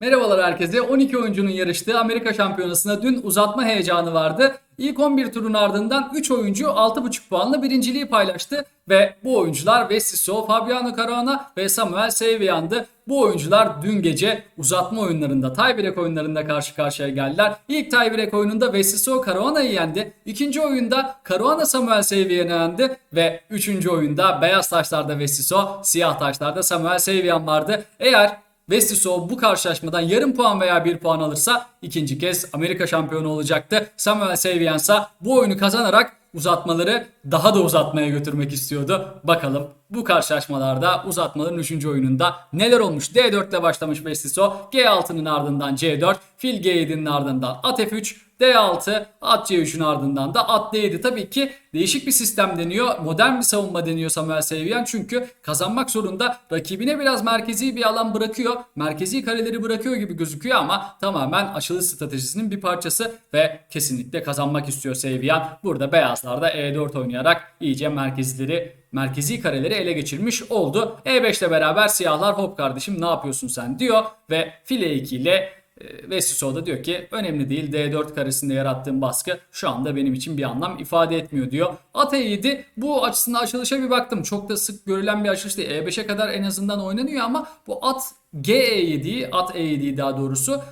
Merhabalar herkese. 12 oyuncunun yarıştığı Amerika Şampiyonası'nda dün uzatma heyecanı vardı. İlk 11 turun ardından 3 oyuncu 6.5 puanla birinciliği paylaştı ve bu oyuncular Vessiso, Fabiano Caruana ve Samuel Seyvian'dı. Bu oyuncular dün gece uzatma oyunlarında, tiebreak oyunlarında karşı karşıya geldiler. İlk tiebreak oyununda Vessiso Caruana'yı yendi. İkinci oyunda Caruana Samuel Seyvian'ı yendi ve üçüncü oyunda beyaz taşlarda Vessiso, siyah taşlarda Samuel Seyvian vardı. Eğer Vestiso bu karşılaşmadan yarım puan veya bir puan alırsa ikinci kez Amerika şampiyonu olacaktı. Samuel Seyviansa bu oyunu kazanarak uzatmaları daha da uzatmaya götürmek istiyordu. Bakalım bu karşılaşmalarda uzatmaların 3. oyununda neler olmuş? D4 ile başlamış Vestiso. G6'nın ardından C4, fil G7'nin ardından at F3, D6, at C3'ün ardından da at D7. Tabii ki değişik bir sistem deniyor. Modern bir savunma deniyor Samuel Seviyen. Çünkü kazanmak zorunda rakibine biraz merkezi bir alan bırakıyor. Merkezi kareleri bırakıyor gibi gözüküyor ama tamamen açılış stratejisinin bir parçası ve kesinlikle kazanmak istiyor Seviyen. Burada beyazlarda E4 oynayarak iyice merkezleri merkezi kareleri ele geçirmiş oldu. E5 ile beraber siyahlar hop kardeşim ne yapıyorsun sen diyor ve file 2 ile e, Vessiso da diyor ki önemli değil D4 karesinde yarattığım baskı şu anda benim için bir anlam ifade etmiyor diyor. At E7 bu açısından açılışa bir baktım. Çok da sık görülen bir açılış değil. E5'e kadar en azından oynanıyor ama bu at GE7'yi, at E7'yi daha doğrusu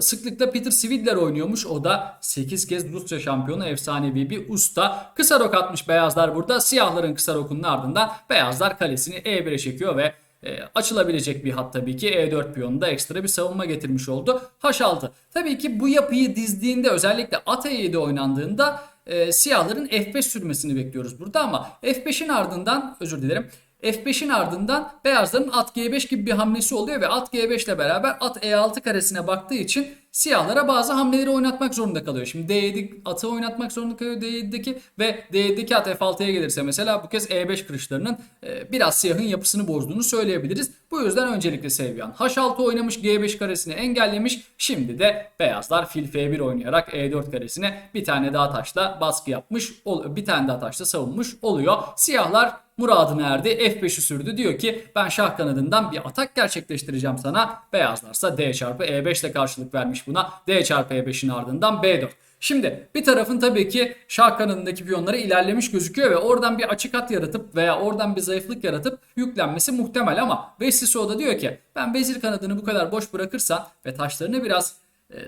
sıklıkla Peter Svidler oynuyormuş. O da 8 kez Rusya şampiyonu efsanevi bir usta. Kısa rok atmış beyazlar burada. Siyahların kısa rokunun ardından beyazlar kalesini E1'e çekiyor ve e, açılabilecek bir hat tabii ki E4 piyonunda ekstra bir savunma getirmiş oldu. H6. Tabii ki bu yapıyı dizdiğinde özellikle at E7 oynandığında e, siyahların F5 sürmesini bekliyoruz burada ama F5'in ardından özür dilerim. F5'in ardından beyazların at G5 gibi bir hamlesi oluyor ve at G5 ile beraber at E6 karesine baktığı için siyahlara bazı hamleleri oynatmak zorunda kalıyor. Şimdi D7 atı oynatmak zorunda kalıyor D7'deki ve D7'deki at F6'ya gelirse mesela bu kez E5 kırışlarının e, biraz siyahın yapısını bozduğunu söyleyebiliriz. Bu yüzden öncelikle Sevyan H6 oynamış G5 karesini engellemiş. Şimdi de beyazlar fil F1 oynayarak E4 karesine bir tane daha taşla baskı yapmış, bir tane daha taşla savunmuş oluyor. Siyahlar muradına erdi. F5'i sürdü. Diyor ki ben şah kanadından bir atak gerçekleştireceğim sana. Beyazlarsa D çarpı E5 ile karşılık vermiş buna. D çarpı E5'in ardından B4. Şimdi bir tarafın tabii ki şah kanadındaki piyonları ilerlemiş gözüküyor ve oradan bir açık at yaratıp veya oradan bir zayıflık yaratıp yüklenmesi muhtemel ama Vessiso da diyor ki ben vezir kanadını bu kadar boş bırakırsan ve taşlarını biraz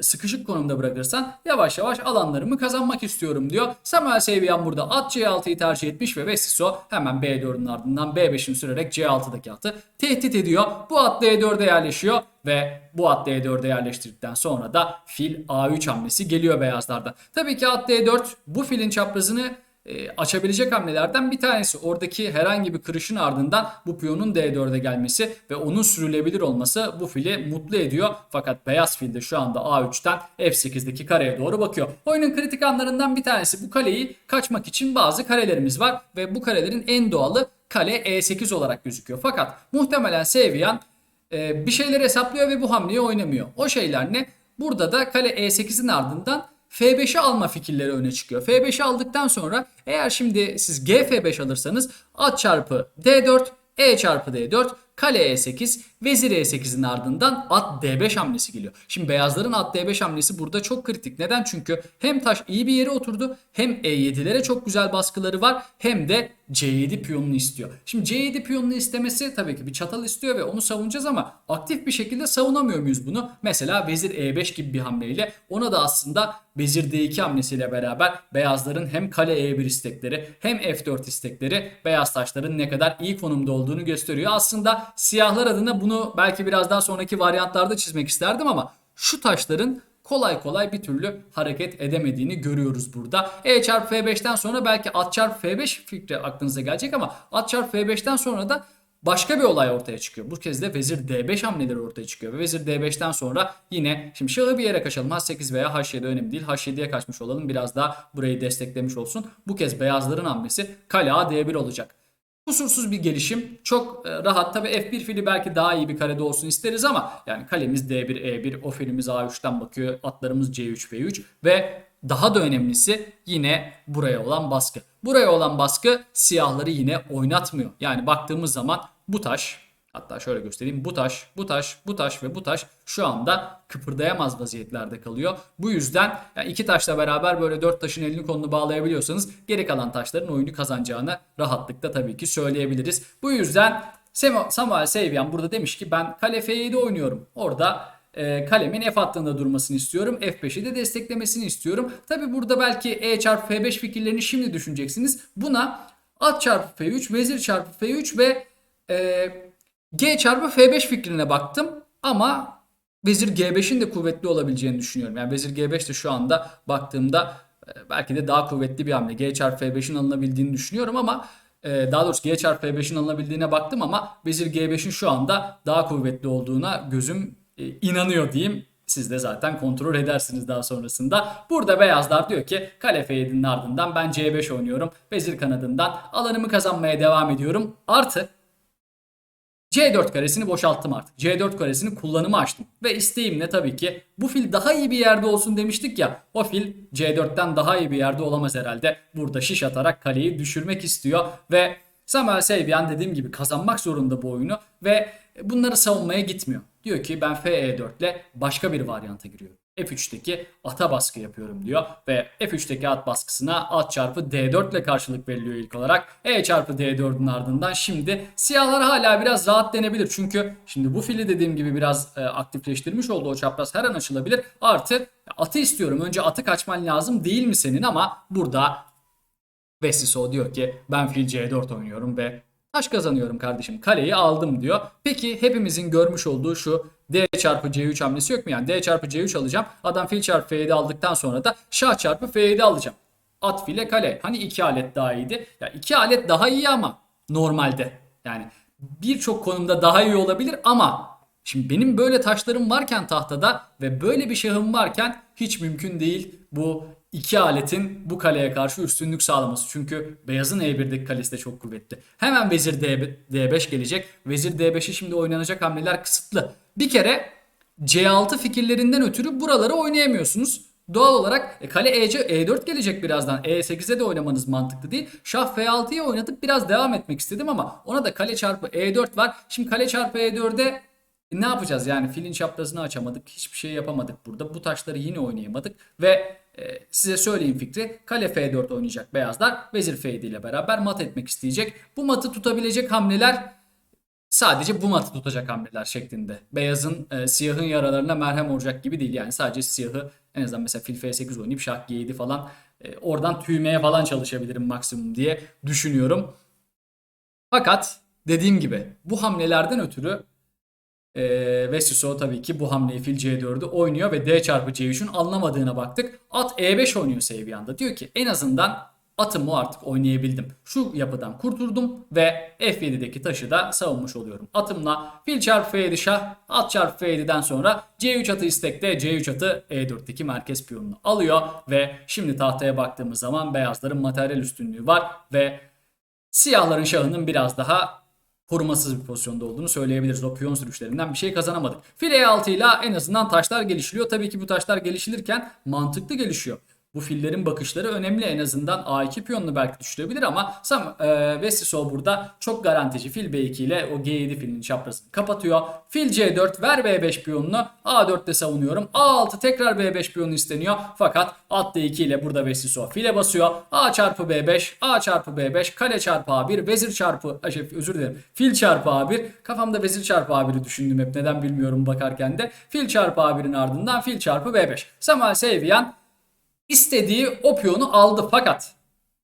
sıkışık konumda bırakırsan yavaş yavaş alanlarımı kazanmak istiyorum diyor. Samuel Seviyan burada at C6'yı tercih etmiş ve Vessiso hemen B4'ün ardından B5'in sürerek C6'daki atı tehdit ediyor. Bu at D4'e yerleşiyor ve bu at D4'e yerleştirdikten sonra da fil A3 hamlesi geliyor beyazlarda. Tabii ki at D4 bu filin çaprazını e, açabilecek hamlelerden bir tanesi. Oradaki herhangi bir kırışın ardından bu piyonun D4'e gelmesi ve onun sürülebilir olması bu fili mutlu ediyor. Fakat beyaz fil de şu anda A3'ten F8'deki kareye doğru bakıyor. Oyunun kritik anlarından bir tanesi bu kaleyi kaçmak için bazı karelerimiz var ve bu karelerin en doğalı kale E8 olarak gözüküyor. Fakat muhtemelen Seviyan e, bir şeyler hesaplıyor ve bu hamleyi oynamıyor. O şeyler ne? Burada da kale E8'in ardından F5'i alma fikirleri öne çıkıyor. F5'i aldıktan sonra eğer şimdi siz GF5 alırsanız at çarpı D4, E çarpı D4, kale E8, vezir E8'in ardından at D5 hamlesi geliyor. Şimdi beyazların at D5 hamlesi burada çok kritik. Neden? Çünkü hem taş iyi bir yere oturdu hem E7'lere çok güzel baskıları var hem de C7 piyonunu istiyor. Şimdi C7 piyonunu istemesi tabii ki bir çatal istiyor ve onu savunacağız ama aktif bir şekilde savunamıyor muyuz bunu? Mesela vezir E5 gibi bir hamleyle ona da aslında vezir D2 hamlesiyle beraber beyazların hem kale E1 istekleri hem F4 istekleri beyaz taşların ne kadar iyi konumda olduğunu gösteriyor. Aslında siyahlar adına bunu belki biraz daha sonraki varyantlarda çizmek isterdim ama şu taşların kolay kolay bir türlü hareket edemediğini görüyoruz burada. E çarpı F5'ten sonra belki at çarpı F5 fikri aklınıza gelecek ama at çarpı F5'ten sonra da başka bir olay ortaya çıkıyor. Bu kez de vezir D5 hamleleri ortaya çıkıyor. Ve vezir D5'ten sonra yine şimdi şahı bir yere kaçalım. H8 veya H7 önemli değil. H7'ye kaçmış olalım. Biraz daha burayı desteklemiş olsun. Bu kez beyazların hamlesi kale A D1 olacak. Kusursuz bir gelişim. Çok e, rahat. Tabi F1 fili belki daha iyi bir karede olsun isteriz ama yani kalemiz D1, E1, o filimiz A3'ten bakıyor. Atlarımız C3, B3 ve daha da önemlisi yine buraya olan baskı. Buraya olan baskı siyahları yine oynatmıyor. Yani baktığımız zaman bu taş Hatta şöyle göstereyim. Bu taş, bu taş, bu taş ve bu taş şu anda kıpırdayamaz vaziyetlerde kalıyor. Bu yüzden yani iki taşla beraber böyle dört taşın elini kolunu bağlayabiliyorsanız geri kalan taşların oyunu kazanacağını rahatlıkla tabii ki söyleyebiliriz. Bu yüzden Samuel Seyvian burada demiş ki ben kale F7 oynuyorum. Orada e, kalemin F hattında durmasını istiyorum. F5'i de desteklemesini istiyorum. Tabi burada belki E çarpı F5 fikirlerini şimdi düşüneceksiniz. Buna at çarpı F3, vezir çarpı F3 ve e, G çarpı F5 fikrine baktım. Ama vezir G5'in de kuvvetli olabileceğini düşünüyorum. Yani vezir G5 de şu anda baktığımda e, belki de daha kuvvetli bir hamle. G çarpı F5'in alınabildiğini düşünüyorum ama e, daha doğrusu G çarpı F5'in alınabildiğine baktım ama vezir G5'in şu anda daha kuvvetli olduğuna gözüm e, inanıyor diyeyim. Siz de zaten kontrol edersiniz daha sonrasında. Burada beyazlar diyor ki kale F7'nin ardından ben C5 oynuyorum. Vezir kanadından alanımı kazanmaya devam ediyorum. Artı C4 karesini boşalttım artık. C4 karesini kullanımı açtım. Ve isteğimle tabii ki bu fil daha iyi bir yerde olsun demiştik ya. O fil C4'ten daha iyi bir yerde olamaz herhalde. Burada şiş atarak kaleyi düşürmek istiyor. Ve Samuel Seyvian dediğim gibi kazanmak zorunda bu oyunu. Ve bunları savunmaya gitmiyor. Diyor ki ben FE4 ile başka bir varyanta giriyorum. F3'teki ata baskı yapıyorum diyor. Ve F3'teki at baskısına at çarpı D4 ile karşılık veriliyor ilk olarak. E çarpı D4'ün ardından şimdi siyahlar hala biraz rahat denebilir. Çünkü şimdi bu fili dediğim gibi biraz e, aktifleştirmiş oldu. O çapraz her an açılabilir. Artı atı istiyorum. Önce atı kaçman lazım değil mi senin ama burada Vesiso diyor ki ben fil C4 oynuyorum ve taş kazanıyorum kardeşim. Kaleyi aldım diyor. Peki hepimizin görmüş olduğu şu D çarpı C3 hamlesi yok mu? Yani D çarpı C3 alacağım. Adam fil çarpı F7 aldıktan sonra da şah çarpı F7 alacağım. At file kale. Hani iki alet daha iyiydi. Ya iki alet daha iyi ama normalde. Yani birçok konumda daha iyi olabilir ama Şimdi benim böyle taşlarım varken tahtada ve böyle bir şahım varken hiç mümkün değil bu iki aletin bu kaleye karşı üstünlük sağlaması. Çünkü beyazın E1'deki kalesi de çok kuvvetli. Hemen vezir D5 gelecek. Vezir D5'i şimdi oynanacak hamleler kısıtlı. Bir kere C6 fikirlerinden ötürü buraları oynayamıyorsunuz. Doğal olarak e, kale EC, E4 gelecek birazdan. E8'e de oynamanız mantıklı değil. Şah F6'ya oynatıp biraz devam etmek istedim ama ona da kale çarpı E4 var. Şimdi kale çarpı E4'e e, ne yapacağız yani filin çaprazını açamadık. Hiçbir şey yapamadık burada. Bu taşları yine oynayamadık. Ve e, size söyleyeyim fikri. Kale F4 oynayacak beyazlar. Vezir F7 ile beraber mat etmek isteyecek. Bu matı tutabilecek hamleler sadece bu matı tutacak hamleler şeklinde. Beyazın e, siyahın yaralarına merhem olacak gibi değil. Yani sadece siyahı en azından mesela fil F8 oynayıp şah G7 falan e, oradan tüymeye falan çalışabilirim maksimum diye düşünüyorum. Fakat dediğim gibi bu hamlelerden ötürü e, Vesiso tabii ki bu hamleyi fil C4'ü oynuyor ve D çarpı C3'ün anlamadığına baktık. At E5 oynuyor Seyviyan'da. Diyor ki en azından atımı artık oynayabildim. Şu yapıdan kurtuldum ve F7'deki taşı da savunmuş oluyorum. Atımla fil çarpı F7 şah, at çarpı F7'den sonra C3 atı istekte C3 atı E4'teki merkez piyonunu alıyor ve şimdi tahtaya baktığımız zaman beyazların materyal üstünlüğü var ve siyahların şahının biraz daha korumasız bir pozisyonda olduğunu söyleyebiliriz. O piyon sürüşlerinden bir şey kazanamadık. Fil E6 ile en azından taşlar gelişiliyor. Tabii ki bu taşlar gelişilirken mantıklı gelişiyor. Bu fillerin bakışları önemli. En azından A2 piyonunu belki düşürebilir ama Sam e, Vesiso burada çok garantici. Fil B2 ile o G7 filinin çaprazını kapatıyor. Fil C4 ver B5 piyonunu. A4'te savunuyorum. A6 tekrar B5 piyonu isteniyor. Fakat at D2 ile burada Vesiso file basıyor. A çarpı B5, A çarpı B5, kale çarpı A1, vezir çarpı, şey, özür dilerim. Fil çarpı A1. Kafamda vezir çarpı A1'i düşündüm hep. Neden bilmiyorum bakarken de. Fil çarpı A1'in ardından fil çarpı B5. Samuel Seyvian istediği o piyonu aldı fakat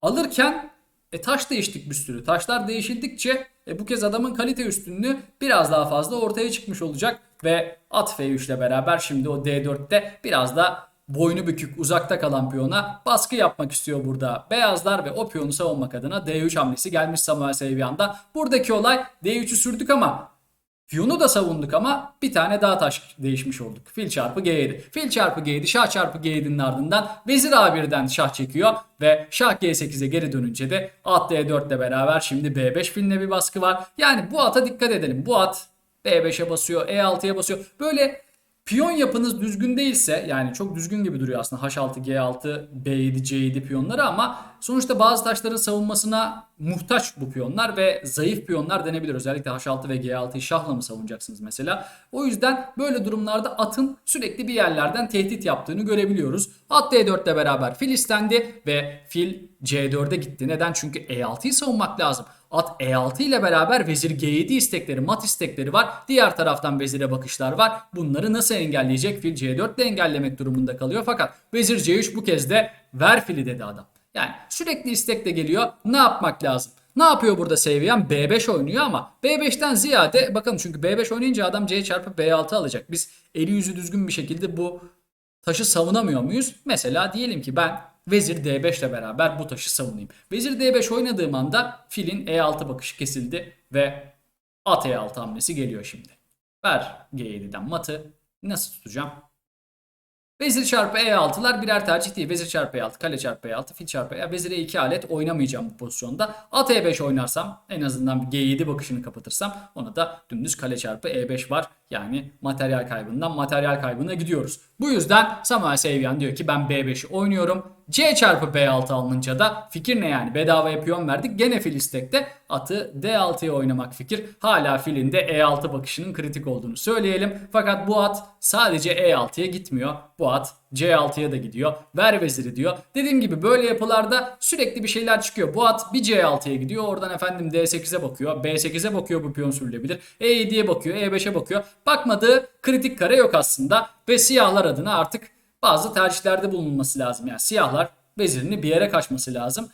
alırken e, taş değiştik bir sürü. Taşlar değişildikçe e, bu kez adamın kalite üstünlüğü biraz daha fazla ortaya çıkmış olacak ve at F3 ile beraber şimdi o D4'te biraz da boynu bükük uzakta kalan piyona baskı yapmak istiyor burada. Beyazlar ve o piyonu savunmak adına D3 hamlesi gelmiş Samuel Seyvian'da. Buradaki olay D3'ü sürdük ama Piyonu da savunduk ama bir tane daha taş değişmiş olduk. Fil çarpı G7. Fil çarpı G7, şah çarpı G7'nin ardından vezir A1'den şah çekiyor ve şah G8'e geri dönünce de at D4 ile beraber şimdi B5 filine bir baskı var. Yani bu ata dikkat edelim. Bu at B5'e basıyor, E6'ya basıyor. Böyle Piyon yapınız düzgün değilse yani çok düzgün gibi duruyor aslında H6, G6, B7, C7 piyonları ama sonuçta bazı taşların savunmasına muhtaç bu piyonlar ve zayıf piyonlar denebilir. Özellikle H6 ve G6'yı şahla mı savunacaksınız mesela? O yüzden böyle durumlarda atın sürekli bir yerlerden tehdit yaptığını görebiliyoruz. At D4 ile beraber fil istendi ve fil C4'e gitti. Neden? Çünkü E6'yı savunmak lazım. At E6 ile beraber vezir G7 istekleri, mat istekleri var. Diğer taraftan vezire bakışlar var. Bunları nasıl engelleyecek? Fil C4 ile engellemek durumunda kalıyor. Fakat vezir C3 bu kez de ver fili dedi adam. Yani sürekli istek de geliyor. Ne yapmak lazım? Ne yapıyor burada Seviyen? B5 oynuyor ama B5'ten ziyade bakın çünkü B5 oynayınca adam C çarpı B6 alacak. Biz eli yüzü düzgün bir şekilde bu taşı savunamıyor muyuz? Mesela diyelim ki ben vezir D5 ile beraber bu taşı savunayım. Vezir D5 oynadığım anda filin E6 bakışı kesildi ve at E6 hamlesi geliyor şimdi. Ver G7'den matı. Nasıl tutacağım? Vezir çarpı E6'lar birer tercih değil. Vezir çarpı E6, kale çarpı E6, fil çarpı E6. Vezir E2 alet oynamayacağım bu pozisyonda. At E5 oynarsam en azından bir G7 bakışını kapatırsam ona da dümdüz kale çarpı E5 var. Yani materyal kaybından materyal kaybına gidiyoruz. Bu yüzden Samuel Sevyan diyor ki ben B5'i oynuyorum. C çarpı B6 alınınca da fikir ne yani? Bedavaya piyon verdik. Gene fil istekte atı D6'ya oynamak fikir. Hala filin de E6 bakışının kritik olduğunu söyleyelim. Fakat bu at sadece E6'ya gitmiyor. Bu at C6'ya da gidiyor. Ver veziri diyor. Dediğim gibi böyle yapılarda sürekli bir şeyler çıkıyor. Bu at bir C6'ya gidiyor. Oradan efendim D8'e bakıyor. B8'e bakıyor bu piyon sürülebilir. E7'ye bakıyor. E5'e bakıyor. Bakmadığı kritik kare yok aslında. Ve siyahlar adına artık bazı tercihlerde bulunması lazım. Yani siyahlar vezirini bir yere kaçması lazım.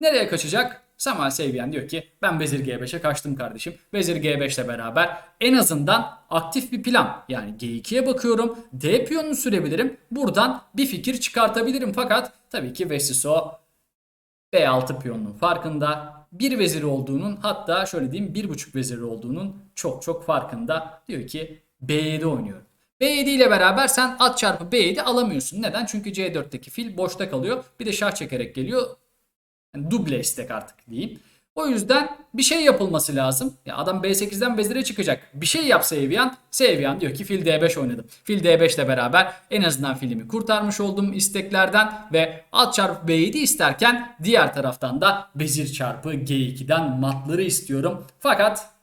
Nereye kaçacak? Samuel Sevgen diyor ki ben vezir G5'e kaçtım kardeşim. Vezir G5 ile beraber en azından aktif bir plan yani G2'ye bakıyorum. D piyonunu sürebilirim. Buradan bir fikir çıkartabilirim fakat tabii ki Vesiso B6 piyonunun farkında. Bir veziri olduğunun hatta şöyle diyeyim bir buçuk veziri olduğunun çok çok farkında. Diyor ki B7 oynuyorum. B7 ile beraber sen at çarpı B7 alamıyorsun. Neden? Çünkü C4'teki fil boşta kalıyor. Bir de şah çekerek geliyor. Yani duble istek artık diyeyim. O yüzden bir şey yapılması lazım. Ya adam B8'den vezire çıkacak. Bir şey yap Sevyan. Sevyan diyor ki fil D5 oynadım. Fil D5 ile beraber en azından filmi kurtarmış oldum isteklerden ve at çarpı B7 isterken diğer taraftan da vezir çarpı G2'den matları istiyorum. Fakat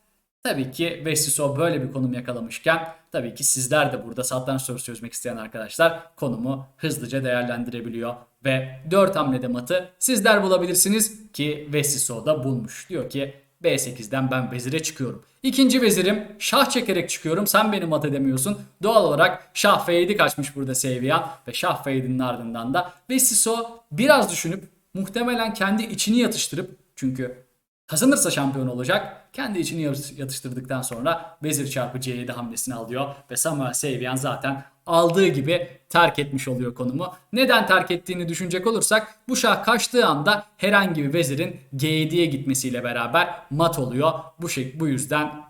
Tabii ki Vesiso böyle bir konum yakalamışken tabii ki sizler de burada satranç sorusu çözmek isteyen arkadaşlar konumu hızlıca değerlendirebiliyor. Ve 4 hamlede matı sizler bulabilirsiniz ki Vesiso da bulmuş. Diyor ki B8'den ben vezire çıkıyorum. İkinci vezirim şah çekerek çıkıyorum. Sen beni mat edemiyorsun. Doğal olarak şah F7 kaçmış burada Seviyan ve şah F7'nin ardından da Vesiso biraz düşünüp muhtemelen kendi içini yatıştırıp çünkü Kazanırsa şampiyon olacak. Kendi içini yatıştırdıktan sonra vezir çarpı C7 hamlesini alıyor. Ve Samuel Sevyan zaten aldığı gibi terk etmiş oluyor konumu. Neden terk ettiğini düşünecek olursak bu şah kaçtığı anda herhangi bir vezirin G7'ye gitmesiyle beraber mat oluyor. Bu şey bu yüzden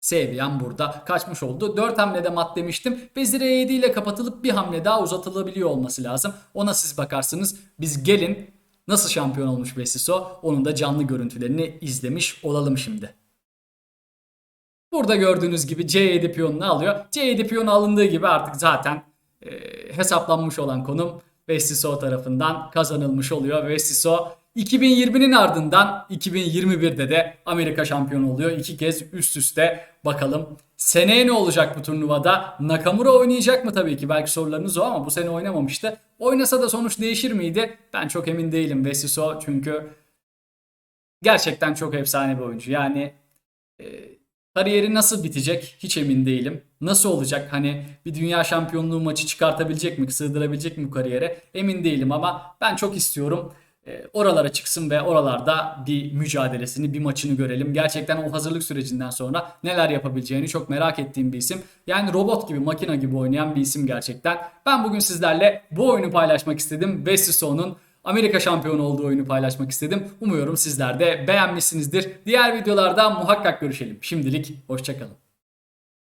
Sevyan burada kaçmış oldu. 4 hamlede mat demiştim. Vezir E7 ile kapatılıp bir hamle daha uzatılabiliyor olması lazım. Ona siz bakarsınız. Biz gelin Nasıl şampiyon olmuş Vesiso? Onun da canlı görüntülerini izlemiş olalım şimdi. Burada gördüğünüz gibi C7 piyonunu alıyor. C7 piyonu alındığı gibi artık zaten e, hesaplanmış olan konum Vesiso tarafından kazanılmış oluyor. Vesiso 2020'nin ardından 2021'de de Amerika şampiyonu oluyor. İki kez üst üste bakalım. Seneye ne olacak bu turnuvada? Nakamura oynayacak mı tabii ki? Belki sorularınız o ama bu sene oynamamıştı. Oynasa da sonuç değişir miydi? Ben çok emin değilim Vesiso çünkü gerçekten çok efsane bir oyuncu. Yani e, kariyeri nasıl bitecek hiç emin değilim. Nasıl olacak? Hani bir dünya şampiyonluğu maçı çıkartabilecek mi? Sığdırabilecek mi bu kariyere? Emin değilim ama ben çok istiyorum e, oralara çıksın ve oralarda bir mücadelesini, bir maçını görelim. Gerçekten o hazırlık sürecinden sonra neler yapabileceğini çok merak ettiğim bir isim. Yani robot gibi, makina gibi oynayan bir isim gerçekten. Ben bugün sizlerle bu oyunu paylaşmak istedim. Vessison'un Amerika şampiyonu olduğu oyunu paylaşmak istedim. Umuyorum sizler de beğenmişsinizdir. Diğer videolarda muhakkak görüşelim. Şimdilik hoşçakalın.